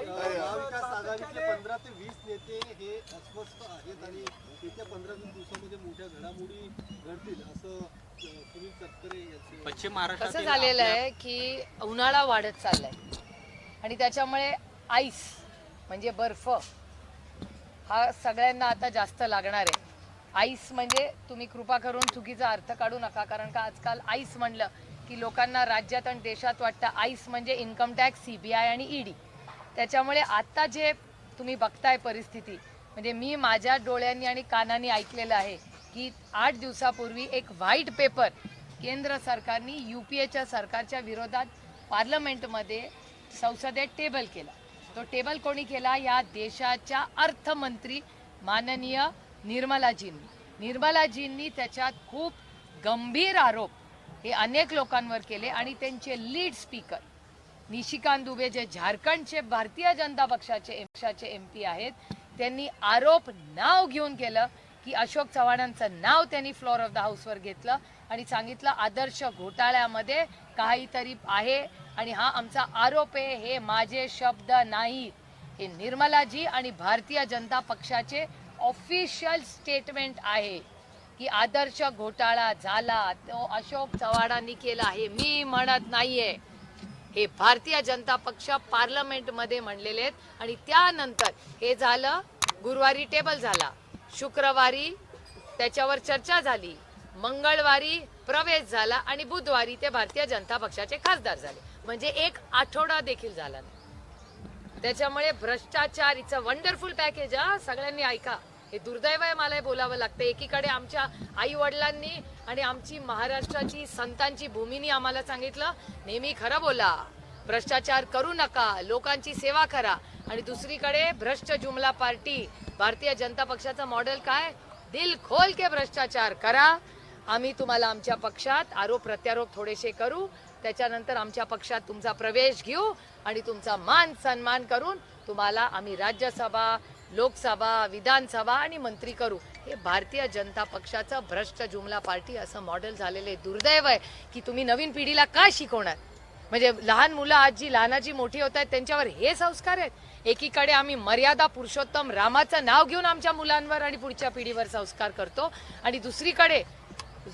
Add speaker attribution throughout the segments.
Speaker 1: महाविकास पंधरा ते वीस नेते हे अस्वस्थ आहेत आणि येत्या पंधरा वीस दिवसामध्ये मोठ्या घडामोडी घडतील असं सुनील तटकरे यांचे
Speaker 2: पश्चिम
Speaker 3: कसं झालेलं आहे की उन्हाळा वाढत चाललाय. आणि त्याच्यामुळे आईस म्हणजे बर्फ हा सगळ्यांना आता जास्त लागणार आहे. आईस म्हणजे तुम्ही कृपा करून चुकीचा अर्थ काढू नका कारण का आजकाल आईस म्हणलं की लोकांना राज्यात आणि देशात वाटतं आईस म्हणजे income tax C B I आणि ईडी त्याच्यामुळे आत्ता जे तुम्ही बघताय परिस्थिती म्हणजे मी माझ्या डोळ्यांनी आणि कानांनी ऐकलेलं आहे की आठ दिवसापूर्वी एक व्हाईट पेपर केंद्र सरकारने यू पी एच्या सरकारच्या विरोधात पार्लमेंटमध्ये संसदेत टेबल केला. तो टेबल कोणी केला? या देशाच्या अर्थमंत्री माननीय निर्मलाजींनी. निर्मलाजींनी त्याच्यात खूप गंभीर आरोप हे अनेक लोकांवर केले आणि त्यांचे लीड स्पीकर निशिकांत दुबे जे झारखंडचे भारतीय जनता पक्षाचे पक्षाचे एम पी आहेत त्यांनी आरोप नाव घेऊन केलं की अशोक चव्हाणांचं नाव त्यांनी फ्लोअर ऑफ द हाऊसवर घेतलं आणि सांगितलं आदर्श घोटाळ्यामध्ये काहीतरी आहे आणि हा आमचा आरोप आहे हे माझे शब्द नाही. हे निर्मलाजी आणि भारतीय जनता पक्षाचे ऑफिशियल स्टेटमेंट आहे की आदर्श घोटाळा झाला तो अशोक चव्हाणांनी केला हे मी म्हणत नाहीये. हे भारतीय जनता पक्ष पार्लमेंटमध्ये म्हणलेले आहेत. आणि त्यानंतर हे झालं गुरुवारी टेबल झाला. शुक्रवारी त्याच्यावर चर्चा झाली. मंगळवारी प्रवेश झाला आणि बुधवारी ते भारतीय जनता पक्षाचे खासदार झाले. म्हणजे एक आठवडा देखील झाला नाही. त्याच्यामुळे भ्रष्टाचार इचं वंडरफुल पॅकेज हा सगळ्यांनी ऐका. हे दुर्दैव आहे मला बोलावं लागतं एकीकडे आमच्या आई वडिलांनी आणि आमची महाराष्ट्राची संतांची भूमीनी आम्हाला सांगितलं नेहमी खरं बोला. भ्रष्टाचार करू नका. लोकांची सेवा करा. आणि दुसरीकडे भ्रष्ट जुमला पार्टी भारतीय जनता पक्षाचं मॉडेल काय? दिल खोल के भ्रष्टाचार करा. आम्ही तुम्हाला आमच्या पक्षात आरोप प्रत्यारोप थोडेसे करू. त्याच्यानंतर आमच्या पक्षात तुमचा प्रवेश घेऊ आणि तुमचा मान सन्मान करून तुम्हाला आम्ही राज्यसभा लोकसभा विधानसभा आणि मंत्री करू. हे भारतीय जनता पक्षाचं भ्रष्ट जुमला पार्टी असं मॉडेल झालेलं आहे दुर्दैव आहे की तुम्ही नवीन पिढीला काय शिकवणार? म्हणजे लहान मुलं आज जी लहानाची मोठी होत आहेत त्यांच्यावर हे संस्कार आहेत? एकीकडे आम्ही मर्यादा पुरुषोत्तम रामाचं नाव घेऊन आमच्या मुलांवर आणि पुढच्या पिढीवर संस्कार करतो आणि दुसरीकडे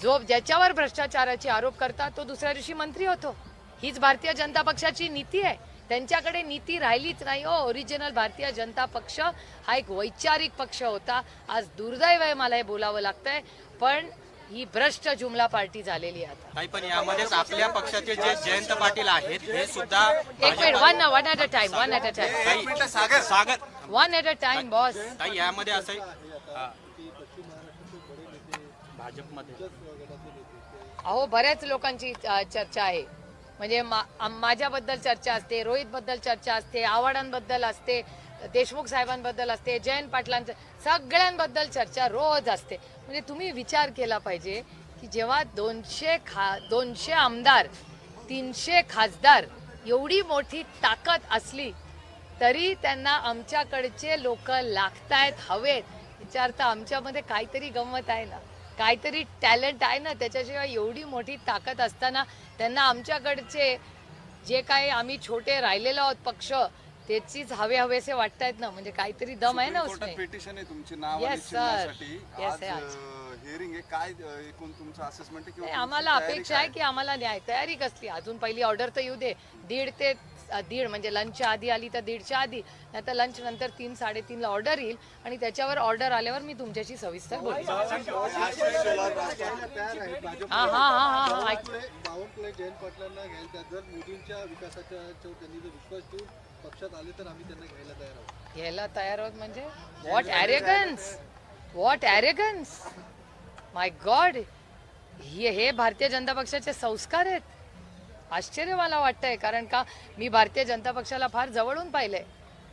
Speaker 3: जो ज्याच्यावर भ्रष्टाचाराचे आरोप करतात तो दुसऱ्या दिवशी मंत्री होतो. हीच भारतीय जनता पक्षाची नीती आहे. त्यांच्याकडे नीती राहिलीच नाही हो. ओरिजिनल भारतीय जनता पक्ष हा एक वैचारिक पक्ष होता. आज दुर्दैव आहे मला हे बोलावं लागतंय पण ही भ्रष्ट जुमला पार्टी झालेली आहे आता.
Speaker 2: ताई पण यामध्येच आपल्या पक्षाचे जे जयंत पाटील आहेत हे सुद्धा
Speaker 3: एक minute one one at a time one at a time
Speaker 2: ताई Sagar Sagar.
Speaker 3: One at a time boss
Speaker 2: ताई यामध्ये असं आहे, हा, भाजपमध्ये
Speaker 3: अहो बऱ्याच लोकांची अ, चर्चा आहे. म्हणजे मा- माझ्याबद्दल चर्चा असते रोहितबद्दल चर्चा असते आव्हाडांबद्दल असते देशमुख साहेबांबद्दल असते जयंत पाटलांचं सगळ्यांबद्दल चर्चा रोज असते. म्हणजे तुम्ही विचार केला पाहिजे की जेव्हा दोनशे खा दोनशे आमदार तीनशे खासदार एवढी मोठी ताकद असली तरी त्यांना आमच्याकडचे लोक लागतायत हवेत. विचारता आमच्यामध्ये काहीतरी गंमत आहे ना. काहीतरी टॅलेंट आहे ना त्याच्याशिवाय एवढी मोठी ताकद असताना त्यांना आमच्याकडचे जे काही आम्ही छोटे राहिलेलो आहोत पक्ष त्याचीच हवे हवेसे वाटतायत ना म्हणजे काहीतरी दम आहे ना उसमें
Speaker 4: पिटिशन आहे तुमची नाव
Speaker 3: Yes, sir. Yes.
Speaker 4: हिअरिंग आहे काय अ, एकूण तुमचं असेसमेंट
Speaker 3: नाही, आम्हाला अपेक्षा आहे की आम्हाला न्याय तयारी कसली अजून पहिली ऑर्डर तर येऊ दे दीड ते अ, दीड म्हणजे लंचच्या आधी आली तर दीडच्या आधी नाही तर लंच नंतर तीन साडेतीनला ऑर्डर येईल आणि त्याच्यावर ऑर्डर आल्यावर मी तुमच्याशी सविस्तर बोलेन
Speaker 1: भाजप
Speaker 3: हा हा हा हा हा ऐक
Speaker 1: बावनकुळे बावनकुळे जयंत पाटलांना घ्यायला तयार. जर मोदींच्या विकासाच्या याच्यावर त्यांनी जर विश्वास ठेवून पक्षात आले तर आम्ही त्यांना घ्यायला तयार आहोत.
Speaker 3: घ्यायला तयार आहोत म्हणजे what arrogance what arrogance my god हे हे भारतीय जनता पक्षाचे संस्कार आहेत. आश्चर्य मला वाटतंय कारण का मी भारतीय जनता पक्षाला फार जवळून पाहिलंय.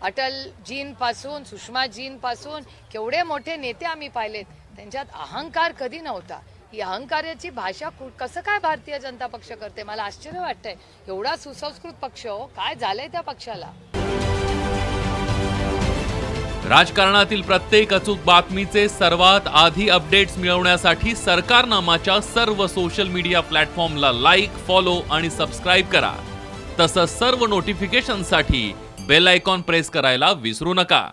Speaker 3: अटलजींपासून सुषमाजींपासून केवढे मोठे नेते आम्ही पाहिलेत. त्यांच्यात अहंकार कधी नव्हता. ही अहंकाराची भाषा कसं काय भारतीय जनता पक्ष करते? मला आश्चर्य वाटतंय. एवढा सुसंस्कृत पक्ष हो. काय झालंय त्या पक्षाला?
Speaker 5: राजकारणातील प्रत्येक अचूक बातमीचे सर्वात आधी अपडेट्स मिळवण्यासाठी सरकारनामाच्या सर्व सोशल मीडिया प्लॅटफॉर्मला लाईक फॉलो आणि सबस्क्राईब करा. तसंच सर्व नोटिफिकेशनसाठी बेल आयकॉन प्रेस करायला विसरू नका.